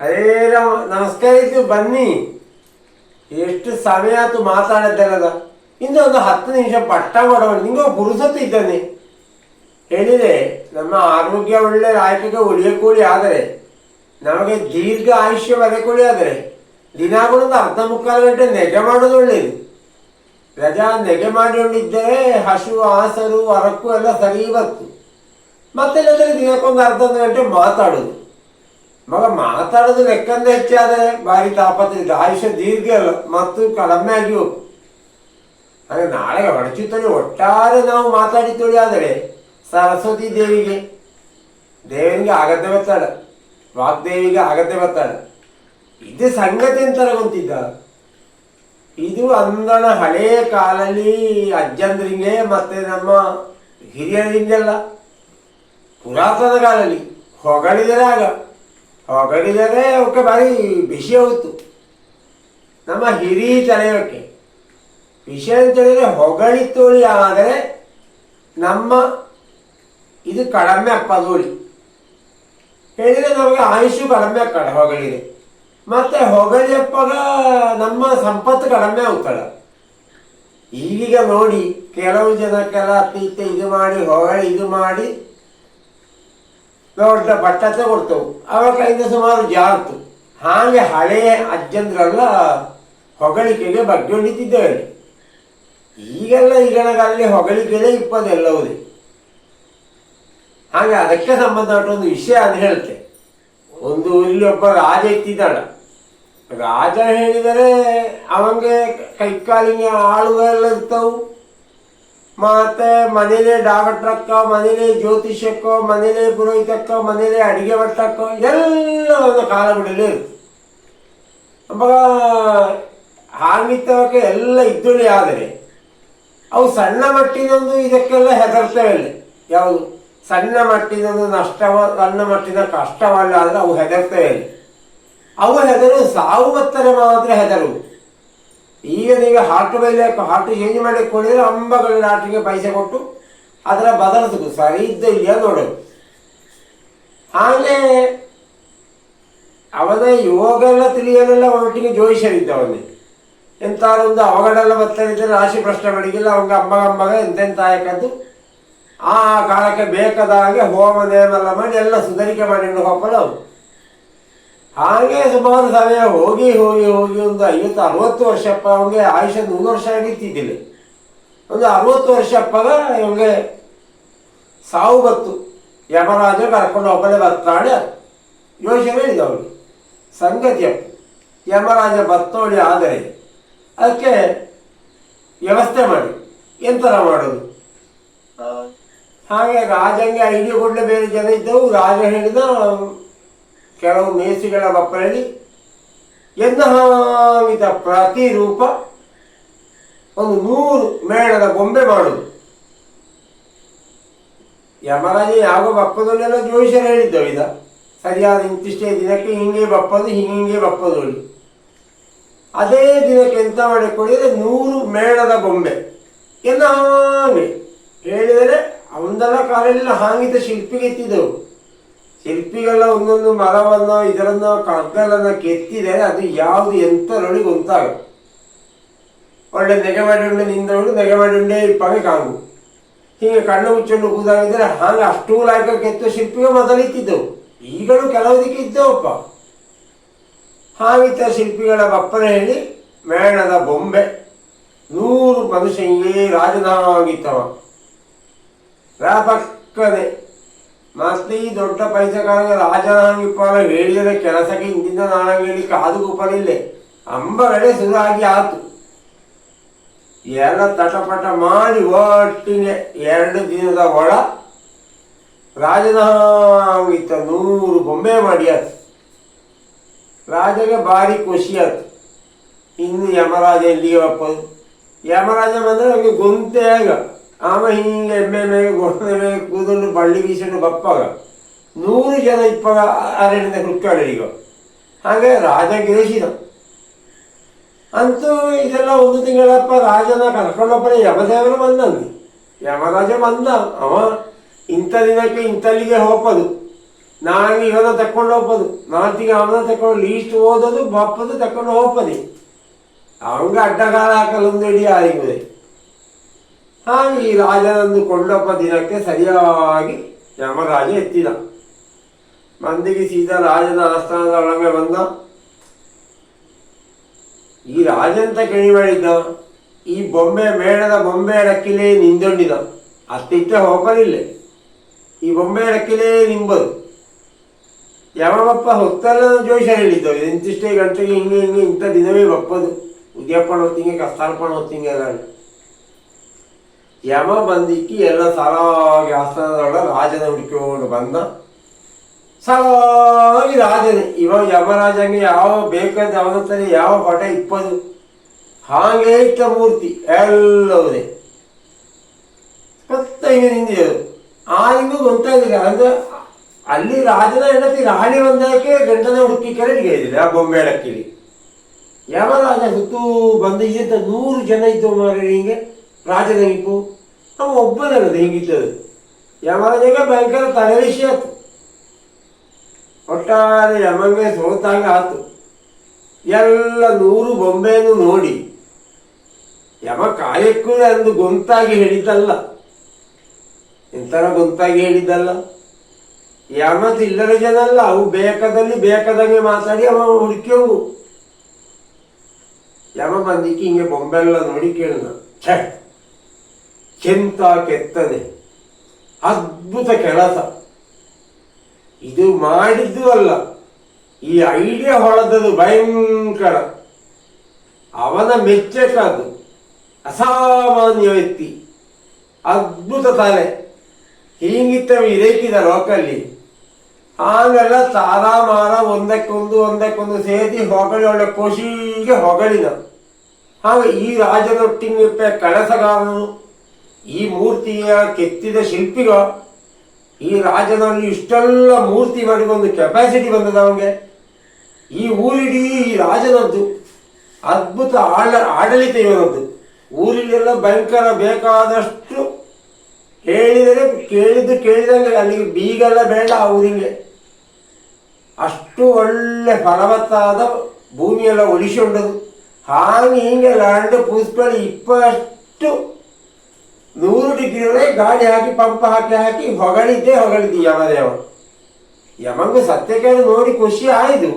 ಅರೇ ನಮಸ್ಕಾರ ಇತ್ತು ಬನ್ನಿ. ಎಷ್ಟು ಸಮಯ ಆಯ್ತು ಮಾತಾಡದ್ದಲ್ಲದ? ಇನ್ನು ಒಂದು ಹತ್ತು ನಿಮಿಷ ಪಟ್ಟ ಮಾಡುವ ನಿಂಗೆ ಪುರುಸತ್ತು ಇದ್ದಾನೆ. ಹೇಳಿದೆ, ನಮ್ಮ ಆರೋಗ್ಯ ಒಳ್ಳೆ ಆಯ್ಕೆಗೆ ಉಳಿಯಕೂಡಿ ಆದರೆ, ನಮಗೆ ದೀರ್ಘ ಆಯುಷ್ಯ ಬರಕೂಡಿ ಆದರೆ ದಿನಾಗಳೊಂದು ಅರ್ಧ ಮುಕ್ಕಾಲು ಗಂಟೆ ನೆಗೆ ಮಾಡೋದು ಒಳ್ಳೆಯದು ರಜಾ ನೆಗೆ ಮಾಡಿಕೊಂಡಿದ್ದರೆ ಹಸು, ಆಸರು, ಅರಕು ಎಲ್ಲ ಸರಿ ಬರ್ತು ಮತ್ತೆ ದಿನಕ್ಕೊಂದು ಅರ್ಧ ಒಂದು ಗಂಟೆ ಮಾತಾಡೋದು. ಮಗ ಮಾತಾಡೋದು ಲೆಕ್ಕಂದ ಹೆಚ್ಚಾದರೆ ಭಾರಿ ತಾಪತ್ರ ಇದೆ ಆಯುಷ್ಯ ದೀರ್ಘ ಅಲ್ಲ ಮತ್ತು ಕಡಿಮೆ ಆಗಿ ಹೋಗು ಹಾಗೆ ನಾಳೆ ಹೊರಚುತ್ತಲೇ ಒಟ್ಟಾರೆ ನಾವು ಮಾತಾಡಿದ್ದೇವೆ ಆದರೆ ಸರಸ್ವತಿ ದೇವಿಗೆ ದೇವನಿಗೆ ಆಗತ್ತೆ ಬರ್ತಾಳ ವಾಗ್ದೇವಿಗೆ ಆಗತ್ತೆ ಬರ್ತಾಳ ಇದು ಸಂಗತಿ ಅಂತಾರೆ ಗೊತ್ತಿದ್ದ ಇದು ಅಂದಣ ಹಳೆಯ ಕಾಲಲ್ಲಿ ಅಜ್ಜಂದ್ರಿಗೆ ಮತ್ತೆ ನಮ್ಮ ಹಿರಿಯರಿಂಗೆಲ್ಲ ಪುರಾತನ ಕಾಲದಲ್ಲಿ ಹೊಗಳಿದರೆ ಆಗ ಹೊಗಳಿದರೆ ಅವಕ್ಕೆ ಭಾರಿ ಬಿಸಿ ಹೋಯ್ತು. ನಮ್ಮ ಹಿರಿ ತಲೆಯೋಕೆ ವಿಷಯ ಅಂತ ಹೇಳಿದ್ರೆ ಹೊಗಳಿ ತೋಳಿ ಆದರೆ ನಮ್ಮ ಇದು ಕಡಿಮೆ ಪದೋಳಿ ಹೇಳಿದರೆ ನಮಗೆ ಆಯುಷು ಕಡಿಮೆ ಕಡ ಹೊಗಳಿದೆ ಮತ್ತೆ ಹೊಗಳಿಯಪ್ಪಗ ನಮ್ಮ ಸಂಪತ್ತು ಕಡಿಮೆ ಆಗ್ತಾಳೆ. ಈಗೀಗ ನೋಡಿ ಕೆಲವು ಜನಕ್ಕೆಲ್ಲ ಅತ್ತೀತೆ ಇದು ಮಾಡಿ, ಹೊಗಳಿ ಇದು ಮಾಡಿ ದೊಡ್ಡ ಬಟ್ಟತೆ ಕೊಡ್ತೇವೆ ಅವರ ಕೈಯಿಂದ ಸುಮಾರು ಜಾರ್ತು. ಹಾಗೆ ಹಳೆಯ ಅಜ್ಜಂದ್ರೆಲ್ಲ ಹೊಗಳಿಕೆಗೆ ಬಗ್ಗೆಕೊಂಡಿದ್ದೇವೆ ಈಗೆಲ್ಲ ಈಗಿನ ಕಾಲದಲ್ಲಿ ಹೊಗಳಿಕೆಲೆ ಇಪ್ಪದೆಲ್ಲವುದೇ. ಹಾಗೆ ಅದಕ್ಕೆ ಸಂಬಂಧಪಟ್ಟ ಒಂದು ವಿಷಯ ಅದು ಹೇಳ್ತೆ. ಒಂದು ಇಲ್ಲಿ ಒಬ್ಬ ರಾಜ ಇತ್ತಿದ್ದಾಳ. ರಾಜ ಹೇಳಿದರೆ ಅವನಿಗೆ ಕೈಕಾಲಿಗೆ ಆಳುಗಳೆಲ್ಲ ಇರ್ತವು. ಮತ್ತೆ ಮನೇಲಿ ಡಾಕ್ಟ್ರಕ್ಕ ಮನೇಲಿ ಜ್ಯೋತಿಷಕ್ಕೋ ಮನೇಲಿ ಪುರೋಹಿತಕ್ಕೋ ಮನೇಲಿ ಅಡಿಗೆ ಭಟ್ಟಕ್ಕೋ ಎಲ್ಲ ಒಂದು ಕಾಲ ಬಿಡಲಿ ಅವಾಗ ಎಲ್ಲ ಇದ್ದುಳಿ ಆದರೆ, ಅವು ಸಣ್ಣ ಮಟ್ಟಿನೊಂದು ಇದಕ್ಕೆಲ್ಲ ಹೆದರ್ತವೆ ಇಲ್ಲಿ ಯಾವುದು? ಸಣ್ಣ ಮಟ್ಟಿನೊಂದು ನಷ್ಟವ, ಸಣ್ಣ ಮಟ್ಟಿನ ಕಷ್ಟವಲ್ಲ, ಆದರೆ ಅವು ಹೆದರ್ತವೆ ಇಲ್ಲಿ ಅವು ಹೆದರು ಸಾವು ಮಾತ್ರ ಹೆದರು ಈಗ ನೀವು ಹಾರ್ಟ್ ಮೇಲೆ ಹಾರ್ಟ್ ಚೇಂಜ್ ಮಾಡಿ ಕೊಡಿದ್ರೆ ಅಂಬಗಳ ನಾಟಿಗೆ ಪೈಸೆ ಕೊಟ್ಟು ಅದರ ಬದಲಿಸಬೇಕು ಸರಿ, ಇದ್ದ ಇಲ್ಲ ನೋಡೋದು ಆಮೇಲೆ ಅವನ ಯೋಗ ಎಲ್ಲ ತಿಳಿಯಲೆಲ್ಲ ಒಟ್ಟಿಗೆ ಜೋಯಿಸರಿದ್ದವನೇ ಎಂತಾರೊಂದು ಅವಗಡೆಲ್ಲ ಬರ್ತಾನಿದ್ರೆ ರಾಶಿ ಪ್ರಶ್ನೆ ಮಾಡಿಗಿಲ್ಲ ಅವಂಗ ಅಮ್ಮಗ ಅಮ್ಮಗ ಎಂತೆಂತ ಆಯಕದ್ದು ಆ ಕಾಲಕ್ಕೆ ಬೇಕಾದ ಹಾಗೆ ಹೋಮ ನೇಮೆಲ್ಲ ಮಾಡಿ ಎಲ್ಲ ಸುಧಾರಿಕೆ ಮಾಡಿ ಹೋಗಲ್ಲ ಅವು ಹಾಗೆ ಸುಮಾರು ಸಮಯ ಹೋಗಿ ಹೋಗಿ ಹೋಗಿ ಒಂದು ಐವತ್ತು ಅರವತ್ತು ವರ್ಷಪ್ಪ ಅವನಿಗೆ ಆಯುಷ್ಯ ನೂರು ವರ್ಷ ಆಗಿತ್ತಿದ್ದಿಲ್ಲ. ಒಂದು ಅರವತ್ತು ವರ್ಷಪ್ಪಗ ಇವನಿಗೆ ಸಾವು ಬತ್ತು ಯಮರಾಜ ಕರ್ಕೊಂಡು ಒಬ್ಬನೇ ಬರ್ತಾಳೆ ಯೋಚನೆ ಇದೆ ಅವಳು ಸಂಗತಿಯ ಯಮರಾಜ ಬತ್ತೋಳಿ ಆದರೆ ಅದಕ್ಕೆ ವ್ಯವಸ್ಥೆ ಮಾಡಿ. ಎಂತರ ಮಾಡೋದು? ಹಾಗೆ ರಾಜಂಗೆ ಐಡಿ ಕೊಡಲೇ ಬೇರೆ ಜನ ಇದ್ದವು. ರಾಜ ಹೇಳಿದ ಕೆಲವು ಮೇಸಿಗಳ ಬಪ್ಪರಲ್ಲಿ ಎನ್ನಹಾಮಿತ ಪ್ರತಿರೂಪ ಒಂದು ನೂರು ಮೇಣದ ಗೊಂಬೆ ಮಾಡುದು. ಯಮರಾಜ ಯಾವ ಬಪ್ಪದಲ್ಲೆಲ್ಲ ಜೋಯಿಸರು ಹೇಳಿದ್ದವು ಇದ ಸರಿಯಾದ ಇಂತಿಷ್ಟೇ ದಿನಕ್ಕೆ ಹಿಂಗೆ ಬಪ್ಪದು ಹಿಂಗೆ ಬಪ್ಪದು ಅದೇ ದಿನಕ್ಕೆ ಎಂತ ಮಾಡಿಕೊಂಡಿದ್ರೆ ನೂರು ಮೇಣದ ಗೊಂಬೆ. ಎಲ್ಲ ಹೇಳಿದರೆ ಅವನ್ನೆಲ್ಲ ಕಾಲಲ್ಲಿ ಹಾಂಗಿತ ಶಿಲ್ಪಿಗೆ ಎತ್ತಿದ್ದವು ಶಿಲ್ಪಿಗೆಲ್ಲ ಒಂದೊಂದು ಮರವನ್ನು, ಇದರನ್ನು ಕಗ್ಗಲನ್ನು ಕೆತ್ತಿದರೆ ಅದು ಯಾವುದು ಎಂತರೊಳಗೆ ಗೊತ್ತಾಗ ಒಳ್ಳೆ ನೆಗೆ ನಿಂದ ನಿಂದವಳು ನೆಗೆ ಮಾಡಿಂಡೆ ಇಪ್ಪಗೆ ಕಾಂಗು ಹೀಗೆ ಕಣ್ಣು ಮುಚ್ಚಂಡು ಕೂದಾಗಿದ್ರೆ ಹಾಗೆ ಅಷ್ಟು ಲಾಯಕ ಕೆತ್ತ ಶಿಲ್ಪಿಗೆ ಮೊದಲಿತ್ತಿದ್ದವು. ಈಗಲೂ ಕೆಲವುದಕ್ಕೆ ಇದ್ದವಪ್ಪ. ಹಾಗಿದ್ದ ಶಿಲ್ಪಿಗಳ ಬಪ್ಪನ ಹೇಳಿ, ಮೇಣದ ಬೊಂಬೆ. ನೂರು ಮನುಷ್ಯನಿಗೆ ರಾಜನಾಗಿತ್ತವ ವ್ಯಾಪಕನೆ ಈ ದೊಡ್ಡ ಪೈಸೆಗಾರಗೆ ರಾಜನಾಗಿಪ್ಪ ಹೇಳಿದ ಕೆಲಸಕ್ಕೆ ನಾಳೆ ಹೇಳಿ ಕಾದು ಕೂಪಲಿಲ್ಲೆ. ಅಂಬಗಡೆ ಆಗಿ ಆತು. ಎಲ್ಲ ತಟಪಟ ಮಾಡಿ ಒಟ್ಟಿಗೆ ಎರಡು ದಿನದ ಒಳ ರಾಜನಾಗಿತ್ತ ನೂರು ಬೊಂಬೆ ಮಾಡಿ ಆತು ರಾಜಗೆ ಭಾರಿ ಖುಷಿ ಆಯ್ತು ಇನ್ನು ಯಮರಾಜ ಎಲ್ಲಿಗೆ ಒಪ್ಪದು? ಯಮರಾಜ ಬಂದರೆ ಅವನಿಗೆ ಗೊಂತೆ ಆಗ. ಆಮ ಹಿಂಗೆ ಎಮ್ಮೆ ಮೇಲೆ ಗೊಣ್ಣೆ ಮೇಲೆ ಕೂದಲು ಬಳ್ಳಿ ಬೀಸಲು ಬಪ್ಪಾಗ ನೂರು ಜನ ಇಪ್ಪಾಗ ಅರಣ್ಯದ ಈಗ. ಹಾಗೆ ರಾಜ ಗಿರಿಸಿದ ಅಂತೂ ಇದೆಲ್ಲ ಒಂದು ತಿಂಗಳಪ್ಪ ರಾಜನ ಕರ್ಕೊಂಡಪ್ಪನೇ ಯಮದೇವರು ಬಂದಂದು ಯಮರಾಜ ಬಂದ. ಅವ ಇಂಥ ದಿನಕ್ಕೆ ಇಂಥಲ್ಲಿಗೆ ಹೋಗೋದು ನಾನು ಇವನ ತಕ್ಕೊಂಡು ಹೋಗ್ಬೋದು ನಾಲ್ತಿಗೆ ಅವನ ತಕೊಂಡು ಲೀಸ್ಟ್ ಓದೋದು ಬಪ್ಪದು ತಕೊಂಡು ಹೋಗ್ಬೋದು ಅವಂಗ ಅಡ್ಡಗಾಲ ಹಾಕಲೊಂದು ಇಡೀ ಆಗುವುದೇ ಹಾಗೆ ಈ ರಾಜನನ್ನು ಕೊಂಡಪ್ಪ ದಿನಕ್ಕೆ ಸರಿಯಾಗಿ ಯಮರಾಜ ಎತ್ತಿದ. ಮಂದಿಗೆ ಸೀದಾ ರಾಜನ ಆಸ್ಥಾನದ ಒಳಗೆ ಬಂದ. ಈ ರಾಜಂತ ಕಣಿ ಮಾಡಿದ್ದ? ಈ ಬೊಂಬೆ ಮೇಣದ ಬೊಂಬೆ ರಕ್ಕಿಲೇ ನಿಂದೊಂಡಿದ ಅತ್ತಿತ್ತ ಹೋಗಲಿಲ್ಲ. ಈ ಬೊಂಬೆ ರಕ್ಕಿಲೇ ನಿಂಬದು. ಯಮಪ್ಪ ಹೊತ್ತಲ್ಲ ಜೋಶ ಹೇಳಿದ್ದವು ಇಂತಿಷ್ಟೇ ಗಂಟೆಗೆ ಹಿಂಗೆ ಹಿಂಗೆ ಇಂಥ ದಿನವೇ ಬಪ್ಪದು. ಉದ್ಯಪ್ಪನ ಹೊತ್ತಿಗೆ ಕಸ್ತಾರ್ಪಣ ಹೊತ್ತಿಗೆ ಯಮ ಬಂದಿಕ್ಕಿ ಎಲ್ಲ ಸಾಲಾಗಿ ಆಸ್ಥಾನದೊಳಗೆ ರಾಜನ ಹುಡುಕಿಕೊಂಡು ಬಂದ. ಸಾಲಾಗಿ ರಾಜನೇ, ಇವ ಯಮರಾಜಂಗೆ ಯಾವ ಬೇಕಾದ ಅವನತ್ತಲ್ಲಿ ಯಾವ ಪಟ ಇಪ್ಪದು. ಹಾಗೆ ಇಟ್ಟ ಮೂರ್ತಿ, ಎಲ್ಲವುದೇ. ಮತ್ತೆ ಹಿಂದೆ ನಿಂತಿದ್ರು ಆನಿಗೂ ಗೊತ್ತಾಗಿಲ್ಲ, ಅಂದ್ರೆ ಅಲ್ಲಿ ರಾಜನ ಹೆಂಡತಿ ರಾಣಿ ಬಂದಕ್ಕೆ ಗಂಟನ ಹುಡುಕಿ ಕೆಳಗೆ ಇದ್ದಿಲ್ಲ ಆ ಬೊಂಬೆ ಅಡಕ್ಕಿಲಿ ಯಮರಾಜ ಸುತ್ತೂ ಬಂದ ಇದ್ದ ನೂರು ಜನ ಇದ್ದು ಮಾರಿ ಹಿಂಗೆ ಅವ ಒಬ್ಬನಲ್ಲ ಹಿಂಗಿದ್ದದು ಯಮರಾಜಗೆ ಭಯಂಕರ ವಿಷಯ ಆಯ್ತು ಒಟ್ಟಾರೆ ಯಮಗೆ ಸೋತಾಗ ಆತು. ಎಲ್ಲ ನೂರು ಬೊಂಬೆಯನ್ನು ನೋಡಿ ಯಮ ಕಾಯಕ್ಕೂ ಅಂದು ಗೊಂತಾಗಿ ಹೇಳಿದ್ದಲ್ಲ. ಎಂತರ ಗೊಂತಾಗಿ ಹೇಳಿದ್ದಲ್ಲ? ಯಮತ್ ಇಲ್ಲದ ಜನ ಅಲ್ಲ ಅವು ಬೇಕಾದಲ್ಲಿ ಬೇಕಾದಂಗೆ ಮಾತಾಡಿ ಅವ ಹುಡುಕ್ಯವು ಯಮ ಬಂದಿಕ್ಕೆ ಹಿಂಗೆ ಬೊಂಬೆಲ್ಲ ನೋಡಿ ಕೇಳಿದ ಛೆ! ಕೆಂತ ಕೆತ್ತನೆ ಅದ್ಭುತ ಕೆಲಸ. ಇದು ಮಾಡಿದ್ದು ಅಲ್ಲ. ಈ ಐಡಿಯಾ ಹೊಳೆದದು ಭಯಂಕರ. ಅವನ ಮೆಚ್ಚಕದು ಅಸಾಮಾನ್ಯ ವ್ಯಕ್ತಿ. ಅದ್ಭುತ ತಲೆ ಹೀಗಿತ್ತ ಇರೇಕಿದ ಲೋಕಲ್ಲಿ ಹಾಗೆಲ್ಲ ತಾರಾಮಾರ ಒಂದಕ್ಕೊಂದು ಒಂದಕ್ಕೊಂದು ಸೇರಿ ಹೊಗಳಿ ಒಳ್ಳೆ ಖುಷಿಗೆ ಹೊಗಳಿದ. ಹಾಗೆ ಈ ರಾಜನೊಟ್ಟಿಗೆ ಕಳಸಗಾರನು ಈ ಮೂರ್ತಿಯ ಕೆತ್ತಿದ ಶಿಲ್ಪಿಗ, ಈ ರಾಜನಲ್ಲಿ ಇಷ್ಟೆಲ್ಲ ಮೂರ್ತಿ ಮಾಡಿ ಒಂದು ಕೆಪಾಸಿಟಿ ಬಂದದ ಅವನಿಗೆ. ಈ ಊರಿಡೀ ಈ ರಾಜನದ್ದು ಅದ್ಭುತ ಆಡ ಆಡಳಿತ ಇವನದ್ದು. ಊರಿಗೆಲ್ಲ ಭಯಂಕರ ಬೇಕಾದಷ್ಟು ಹೇಳಿದರೆ ಕೇಳಿದ್ದು ಕೇಳಿದಂಗೆ ಅಲ್ಲಿಗೆ ಬೀಗೆಲ್ಲ ಬೇಡ ಆ ಊರಿಗೆ. ಅಷ್ಟು ಒಳ್ಳೆ ಫಲವತ್ತಾದ ಭೂಮಿಯೆಲ್ಲ ಉಳಿಸಿಕೊಂಡದು ಹಾಗೆ ಹೀಗೆ ಲ್ಯಾಂಡ್ ಪೂಸ್ಕೊಳ್ಳಿ ಇಪ್ಪಷ್ಟು ನೂರು ಡಿಗ್ರಿ ಗಾಳಿ ಹಾಕಿ, ಪಂಪ್ ಹಾಕಿ ಹಾಕಿ ಹೊಗಳಿದ್ದೇ ಹೊಗಳಿದ್ದು ಯಮದೇವ. ಯಮಂಗು ಸತ್ಯಕ್ಕೆ ನೋಡಿ ಖುಷಿ ಆಯಿತು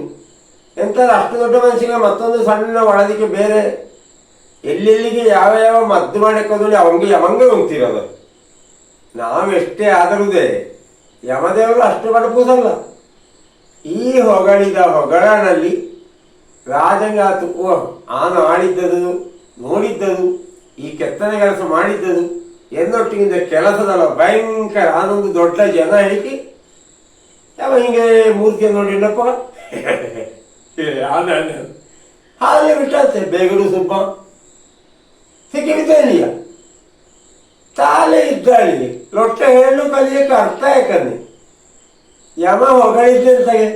ಎಂತ ಅಷ್ಟು ದೊಡ್ಡ ಮನುಷ್ಯನಿಗೆ ಮತ್ತೊಂದು ಸಣ್ಣ ಒಳದಿಕ್ಕೆ ಬೇರೆ ಎಲ್ಲೆಲ್ಲಿಗೆ ಯಾವ ಯಾವ ಮದ್ದು ಮಾಡಿಕೊಂಡು ಅವಂಗೆ ಯಮಂಗೆ ಉಂತಿರೋದು ನಾವೆಷ್ಟೇ ಆದರುದೇ ಯಮದೇವರು ಅಷ್ಟು ಬಡಪೂಸಲ್ಲ ಈ ಹೊಗಳಿದ ಹೊಗಳನಲ್ಲಿ ರಾಜಂಗಾತು ಓ ಆನು ಆಡಿದ್ದದು, ನೋಡಿದ್ದದು, ಈ ಕೆತ್ತನೆ ಕೆಲಸ ಮಾಡಿದ್ದದು ಎನ್ನೊಟ್ಟಿಗಿಂದ ಕೆಲಸದಲ್ಲ ಭಯಂಕರ ಆನೊಂದು, ದೊಡ್ಡ ಜನ ಹೇಳಿ ಯಾವ ಹಿಂಗೆ ಮೂರ್ತಿ ನೋಡಿನಪ್ಪ ಹಾಗೆ ಬಿಟ್ಟಂತೆ ಬೇಗರು ಸುಬ್ಬ. ಸಿಕ್ಕಿ ತಾಲೇ ತಾಲೆ ಇದ್ದಾಳಿಗೆ ಲೊಟ್ಟೆ ಹೇಳು ಕಲಿಯಕ್ಕೆ ಅರ್ಥ ಯಾಕಂದ್ರೆ? ಯಮ ಹೊಗಳಿದ್ದೆ ಅಂತಾಗೆ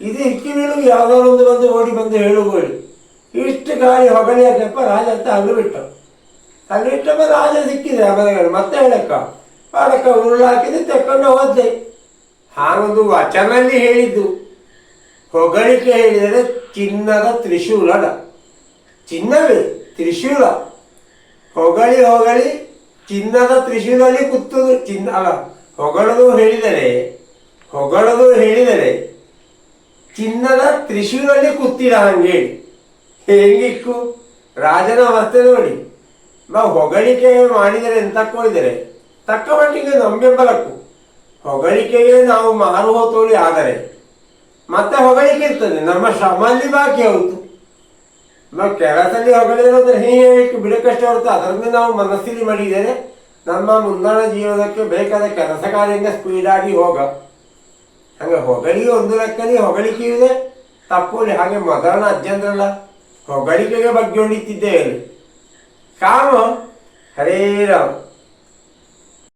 ಇದು ಇಕ್ಕಿಬೀಳು ಯಾವುದೋ ಒಂದು ಬಂದು ಓಡಿ ಬಂದು ಹೇಳುಗೋಡಿ ಇಷ್ಟು ಗಾಳಿ ಹೊಗಳಿ ಹಾಕಪ್ಪ ರಾಜ ಅಂತ ಹಲ್ಲು ಬಿಟ್ಟ ಹಲ್ಲು ಇಟ್ಟಮ್ಮ ರಾಜ ಸಿಕ್ಕಿದೆ ಆಮೇಲೆ ಮತ್ತೆ ಹೇಳಕ್ಕ? ಮಾಡಕ್ಕ ಉರುಳು ಹಾಕಿದ್ದು ತೆಕ್ಕೊಂಡು ಹೋದೆ ಹಾಗೊಂದು ವಚನಲ್ಲಿ ಹೇಳಿದ್ದು. ಹೊಗಳಿಕೆ ಹೇಳಿದರೆ ಚಿನ್ನದ ತ್ರಿಶೂಲಡ ಚಿನ್ನವೇ, ತ್ರಿಶೂಲ. ಹೊಗಳಿ ಹೊಗಳಿ, ಚಿನ್ನದ ತ್ರಿಶೂಲಲ್ಲಿ ಕುತ್ತದು ಚಿನ್ನ, ಅಲ್ಲ, ಹೊಗಳದು ಹೇಳಿದರೆ ಹೊಗಳದು ಹೇಳಿದರೆ ಚಿನ್ನದ ತ್ರಿಶೂಲಲ್ಲಿ ಕುತ್ತಿಲ್ಲ ಹಂಗೆ ಹೇಳಿ. ಹೆಂಗಿಕ್ಕು? ರಾಜನ ಅವಸ್ಥೆ ನೋಡಿ. ನಾವು ಹೊಗಳಿಕೆ ಮಾಡಿದರೆ ಎಂತ ಕೋರಿದರೆ ತಕ್ಕ ಮಟ್ಟಿಗೆ ನಮಗೆ ಬಲಕು ಹೊಗಳಿಕೆಯೇ ನಾವು ಮಾರು ಹೋತೋಳಿ ಆದರೆ ಮತ್ತೆ ಹೊಗಳಿಕೆ ಇರ್ತದೆ. ನಮ್ಮ ಶ್ರಮಲ್ಲಿ ಬಾಕಿ ಹೌದು ನಾವು ಕೆಲಸದಲ್ಲಿ ಹೊಗಳಿರೋದ್ರೆ ಹೇಗೆ ಬಿಡಕಷ್ಟ ಹೊರತು ಅದರಲ್ಲಿ ನಾವು ಮನಸ್ಸಿಲಿ ಮಾಡಿದರೆ ನಮ್ಮ ಮುಂದಾಣ ಜೀವನಕ್ಕೆ ಬೇಕಾದ ಕೆಲಸ ಕಾರ್ಯದಿಂದ ಸ್ಪೀಡಾಗಿ ಹೋಗ. ಹಂಗೆ ಹೊಗಳಿ ಒಂದು ಲೆಕ್ಕಲ್ಲಿ ಹೊಗಳಿಕೆ ಇದೆ. ತಪ್ಪುಲಿ ಹಾಗೆ ಮೊದಲನ ಅಜ್ಜಂದ್ರಲ್ಲ, ಹೊಗಳಿಕೆಗೆ ಬಗ್ಗೆ ಹೊಡಿತಿದ್ದೆ ಹೇಳಿ ಕಾಮ ಹರೇ ರಾಮ್